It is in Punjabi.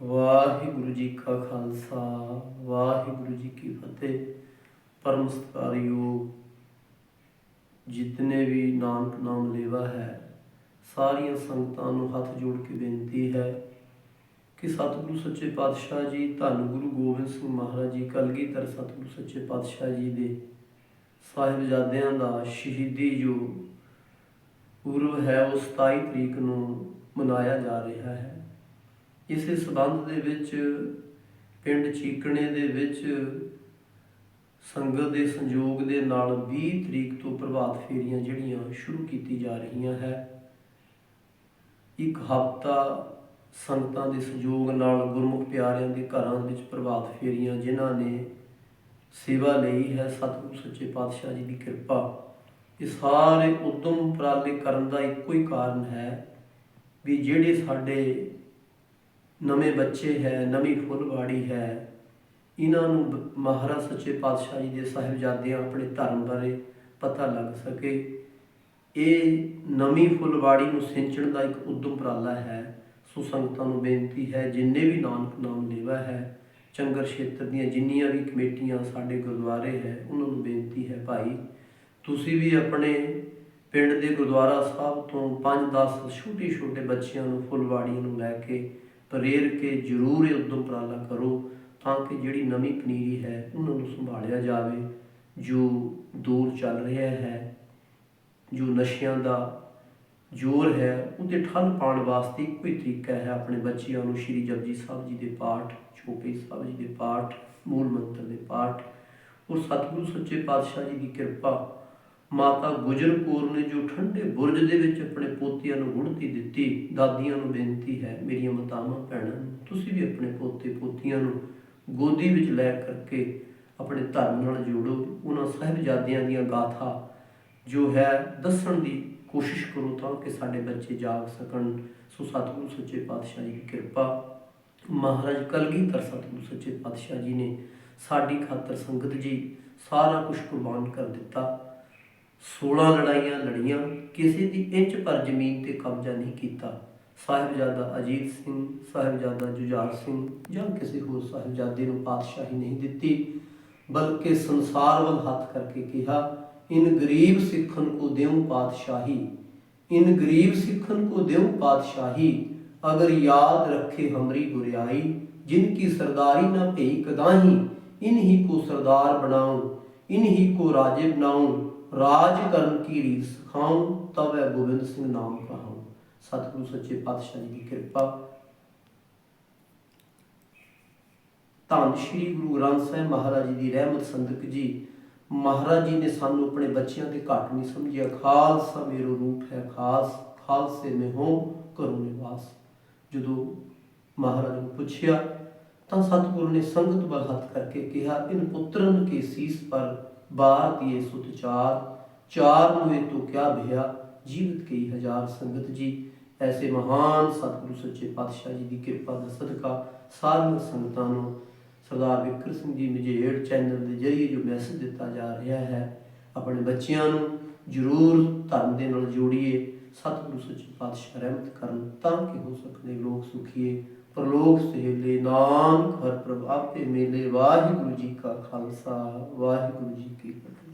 ਵਾਹਿਗੁਰੂ ਜੀ ਕਾ ਖਾਲਸਾ, ਵਾਹਿਗੁਰੂ ਜੀ ਕੀ ਫਤਿਹ। ਪਰਮ ਸਤਿਕਾਰਯੋਗ ਜਿਤਨੇ ਵੀ ਨਾਨਕ ਨਾਮ ਲੇਵਾ ਹੈ, ਸਾਰੀਆਂ ਸੰਗਤਾਂ ਨੂੰ ਹੱਥ ਜੋੜ ਕੇ ਬੇਨਤੀ ਹੈ ਕਿ ਸਤਿਗੁਰੂ ਸੱਚੇ ਪਾਤਸ਼ਾਹ ਜੀ, ਧੰਨ ਗੁਰੂ ਗੋਬਿੰਦ ਸਿੰਘ ਮਹਾਰਾਜ ਜੀ, ਕਲਗੀਧਰ ਸਤਿਗੁਰੂ ਸੱਚੇ ਪਾਤਸ਼ਾਹ ਜੀ ਦੇ ਸਾਹਿਬਜ਼ਾਦਿਆਂ ਦਾ ਸ਼ਹੀਦੀ ਜੋ ਪੁਰਬ ਹੈ, ਉਹ 27 ਤਰੀਕ ਨੂੰ ਮਨਾਇਆ ਜਾ ਰਿਹਾ ਹੈ। ਇਸੇ ਸਬੰਧ ਦੇ ਵਿੱਚ, ਪਿੰਡ ਚੀਕਣੇ ਦੇ ਵਿੱਚ ਸੰਗਤ ਦੇ ਸੰਯੋਗ ਦੇ ਨਾਲ 20 ਤਰੀਕ ਤੋਂ ਪ੍ਰਭਾਤ ਫੇਰੀਆਂ ਜਿਹੜੀਆਂ ਸ਼ੁਰੂ ਕੀਤੀ ਜਾ ਰਹੀਆਂ ਹੈ। ਇੱਕ ਹਫਤਾ ਸੰਗਤਾਂ ਦੇ ਸਹਿਯੋਗ ਨਾਲ ਗੁਰਮੁਖ ਪਿਆਰਿਆਂ ਦੇ ਘਰਾਂ ਵਿੱਚ ਪ੍ਰਭਾਤ ਫੇਰੀਆਂ ਜਿਨ੍ਹਾਂ ਨੇ ਸੇਵਾ ਲਈ ਹੈ, ਸਤਿਗੁਰੂ ਸੱਚੇ ਪਾਤਸ਼ਾਹ ਜੀ ਦੀ ਕਿਰਪਾ। ਇਹ ਸਾਰੇ ਉਦਮ ਉਪਰਾਲੇ ਕਰਨ ਦਾ ਇੱਕੋ ਹੀ ਕਾਰਨ ਹੈ ਵੀ ਜਿਹੜੇ ਸਾਡੇ ਨਵੇਂ ਬੱਚੇ ਹੈ, ਨਵੀਂ ਫੁੱਲਵਾੜੀ ਹੈ। ਇਹਨਾਂ ਨੂੰ ਮਹਾਰਾਜ ਸੱਚੇ ਪਾਤਸ਼ਾਹ ਜੀ ਦੇ ਸਾਹਿਬਜ਼ਾਦਿਆਂ ਆਪਣੇ ਧਰਮ ਬਾਰੇ ਪਤਾ ਲੱਗ ਸਕੇ। ਇਹ ਨਵੀਂ ਫੁੱਲਵਾੜੀ ਨੂੰ ਸਿੰਚਣ ਦਾ ਇੱਕ ਉਦਮ ਉਪਰਾਲਾ ਹੈ। ਸੋ ਸੰਗਤਾਂ ਨੂੰ ਬੇਨਤੀ ਹੈ, ਜਿੰਨੇ ਵੀ ਨਾਨਕ ਨਾਮ ਲੇਵਾ ਹੈ, ਚੰਗਰ ਖੇਤਰ ਦੀਆਂ ਜਿੰਨੀਆਂ ਵੀ ਕਮੇਟੀਆਂ ਸਾਡੇ ਗੁਰਦੁਆਰੇ ਹੈ, ਉਹਨਾਂ ਨੂੰ ਬੇਨਤੀ ਹੈ, ਭਾਈ, ਤੁਸੀਂ ਵੀ ਆਪਣੇ ਪਿੰਡ ਦੇ ਗੁਰਦੁਆਰਾ ਸਾਹਿਬ ਤੋਂ 5-10 ਛੋਟੇ ਛੋਟੇ ਬੱਚਿਆਂ ਨੂੰ ਫੁੱਲਵਾੜੀਆਂ ਨੂੰ ਲੈ ਕੇ ਪ੍ਰੇਰ ਕੇ ਜ਼ਰੂਰ ਇਹ ਉਦੋਂ ਉਪਰਾਲਾ ਕਰੋ ਤਾਂ ਕਿ ਜਿਹੜੀ ਨਵੀਂ ਪਨੀਰੀ ਹੈ ਉਹਨਾਂ ਨੂੰ ਸੰਭਾਲਿਆ ਜਾਵੇ। ਜੋ ਦੂਰ ਚੱਲ ਰਿਹਾ ਹੈ, ਜੋ ਨਸ਼ਿਆਂ ਦਾ ਜ਼ੋਰ ਹੈ, ਉਹਦੇ ਠੱਲ ਪਾਉਣ ਵਾਸਤੇ ਇੱਕੋ ਹੀ ਤਰੀਕਾ ਹੈ ਆਪਣੇ ਬੱਚਿਆਂ ਨੂੰ ਸ਼੍ਰੀ ਜਪਜੀ ਸਾਹਿਬ ਜੀ ਦੇ ਪਾਠ ਚੌਪਈ ਸਾਹਿਬ ਜੀ ਦੇ ਪਾਠ, ਮੂਲ ਮੰਤਰ ਦੇ ਪਾਠ ਔਰ ਸਤਿਗੁਰੂ ਸੱਚੇ ਪਾਤਸ਼ਾਹ ਜੀ ਦੀ ਕਿਰਪਾ ਮਾਤਾ ਗੁਜਰ ਕੌਰ ਨੇ ਜੋ ਠੰਡੇ ਬੁਰਜ ਦੇ ਵਿੱਚ ਆਪਣੇ ਪੋਤਿਆਂ ਨੂੰ ਗੁੜਤੀ ਦਿੱਤੀ, ਦਾਦੀਆਂ ਨੂੰ ਬੇਨਤੀ ਹੈ, ਮੇਰੀਆਂ ਮਾਤਾਵਾਂ, ਭੈਣਾਂ ਨੂੰ, ਤੁਸੀਂ ਵੀ ਆਪਣੇ ਪੋਤੇ ਪੋਤੀਆਂ ਨੂੰ ਗੋਦੀ ਵਿੱਚ ਲੈ ਕਰਕੇ ਆਪਣੇ ਧਰਮ ਨਾਲ ਜੋੜੋ। ਉਹਨਾਂ ਸਾਹਿਬਜ਼ਾਦਿਆਂ ਦੀਆਂ ਗਾਥਾ ਜੋ ਹੈ, ਦੱਸਣ ਦੀ ਕੋਸ਼ਿਸ਼ ਕਰੋ ਤਾਂ ਕਿ ਸਾਡੇ ਬੱਚੇ ਜਾਗ ਸਕਣ। ਸੋ ਸਤਿਗੁਰੂ ਸੱਚੇ ਪਾਤਸ਼ਾਹ ਜੀ ਦੀ ਕਿਰਪਾ। ਮਹਾਰਾਜ ਕਲਗੀਧਰ ਸਤਿਗੁਰੂ ਸੱਚੇ ਪਾਤਸ਼ਾਹ ਜੀ ਨੇ ਸਾਡੀ ਖਾਤਰ ਸੰਗਤ ਜੀ ਸਾਰਾ ਕੁਝ ਕੁਰਬਾਨ ਕਰ ਦਿੱਤਾ। 16 ਲੜਾਈਆਂ ਲੜੀਆਂ, ਕਿਸੇ ਦੀ ਇੰਚ ਪਰ ਜ਼ਮੀਨ ਤੇ ਕਬਜ਼ਾ ਨਹੀਂ ਕੀਤਾ। ਸਾਹਿਬਜ਼ਾਦਾ ਅਜੀਤ ਸਿੰਘ, ਸਾਹਿਬਜ਼ਾਦਾ ਜੁਝਾਰ ਸਿੰਘ ਜਾਂ ਕਿਸੇ ਹੋਰ ਸਾਹਿਬਜ਼ਾਦੇ ਨੂੰ ਪਾਤਸ਼ਾਹੀ ਨਹੀਂ ਦਿੱਤੀ, ਬਲਕਿ ਸੰਸਾਰ ਵੱਲ ਹੱਥ ਕਰਕੇ ਕਿਹਾ, ਇਨ ਗਰੀਬ ਸਿੱਖਨ ਕੋ ਦੇਉ ਪਾਤਸ਼ਾਹੀ, ਇਨ ਗਰੀਬ ਸਿੱਖਨ ਕੋ ਦੇਉ ਪਾਤਸ਼ਾਹੀ, ਅਗਰ ਯਾਦ ਰੱਖੇ ਹਮਰੀ ਗੁਰਿਆਈ ਜਿਨ ਕੀ ਸਰਦਾਰੀ ਨਾ ਭਈ ਕਦਾਹੀ ਇਨ ਹੀ ਕੋ ਸਰਦਾਰ ਬਣਾਉ ਇਨ ਹੀ ਕੋ ਰਾਜੇ ਬਣਾਉ ਰਾਜ ਕਰਨ ਕੀ ਰੀਤ ਸਿਖਾਉ, ਤਵੈ ਗੋਬਿੰਦ ਸਿੰਘ ਨਾਮ ਕਹਾਉ ਸਤਿਗੁਰੂ ਸੱਚੇ ਪਾਤਸ਼ਾਹ ਜੀ ਦੀ ਕਿਰਪਾ। ਧੰਨ ਸ਼੍ਰੀ ਗੁਰੂ ਗ੍ਰੰਥ ਸਾਹਿਬ ਮਹਾਰਾਜ ਜੀ ਦੀ ਰਹਿਮਤ ਸੰਦਕ ਜੀ, ਮਹਾਰਾਜ ਜੀ ਨੇ ਸਾਨੂੰ ਆਪਣੇ ਬੱਚਿਆਂ ਤੇ ਘਾਟ ਨਹੀਂ ਸਮਝਿਆ। ਖਾਲਸਾ ਮੇਰੋ ਰੂਪ ਹੈ ਖਾਸ, ਖਾਲਸੇ ਮੇ ਹੋ, ਕਰੋ ਨਿਵਾਸ। ਜਦੋਂ ਮਹਾਰਾਜ ਨੂੰ ਪੁੱਛਿਆ, ਤਾਂ ਸਤਿਗੁਰੂ ਨੇ ਸੰਗਤ ਵੱਲ ਹੱਥ ਕਰਕੇ ਕਿਹਾ, ਇਨ ਪੁੱਤਰਨ ਕੇ ਸੀਸ ਪਰ ਬਾਰ ਦੀਏ ਸੁਤ ਚਾਰ ਚਾਰ ਮੁਏ ਤੋ ਕਿਆ ਭਇਆ? ਜੀਵਤ ਕਈ ਹਜ਼ਾਰ ਸੰਗਤ ਜੀ। ਐਸੇ ਮਹਾਨ ਸਤਿਗੁਰੂ ਸੱਚੇ ਪਾਤਸ਼ਾਹ ਜੀ ਦੀ ਕਿਰਪਾ ਦਾ ਸਦਕਾ ਸਾਰੀਆਂ ਸੰਗਤਾਂ ਨੂੰ ਸਰਦਾਰ ਵਿਕਰ ਸਿੰਘ ਜੀ ਮਜੇੜ ਚੈਨਲ ਦੇ ਜਰੀਏ ਜੋ ਮੈਸੇਜ ਦਿੱਤਾ ਜਾ ਰਿਹਾ ਹੈ, ਆਪਣੇ ਬੱਚਿਆਂ ਨੂੰ ਜ਼ਰੂਰ ਧਰਮ ਦੇ ਨਾਲ ਜੋੜੀਏ। ਸਤਿਗੁਰੂ ਸੱਚੇ ਪਾਤਸ਼ਾਹ ਰਹਿਮਤ ਕਰਨ ਤਾਂ ਕਿ ਹੋ ਸਕਦੇ ਲੋਕ ਸੁਖੀਏ। ਪਰਲੋਕ ਸਹੇਲੇ ਨਾਨਕ ਹਰ ਪ੍ਰਭ ਮੇਲੇ ਵਾਹਿਗੁਰੂ ਜੀ ਕਾ ਖਾਲਸਾ ਵਾਹਿਗੁਰੂ ਜੀ ਕੀ ਫਤਿਹ।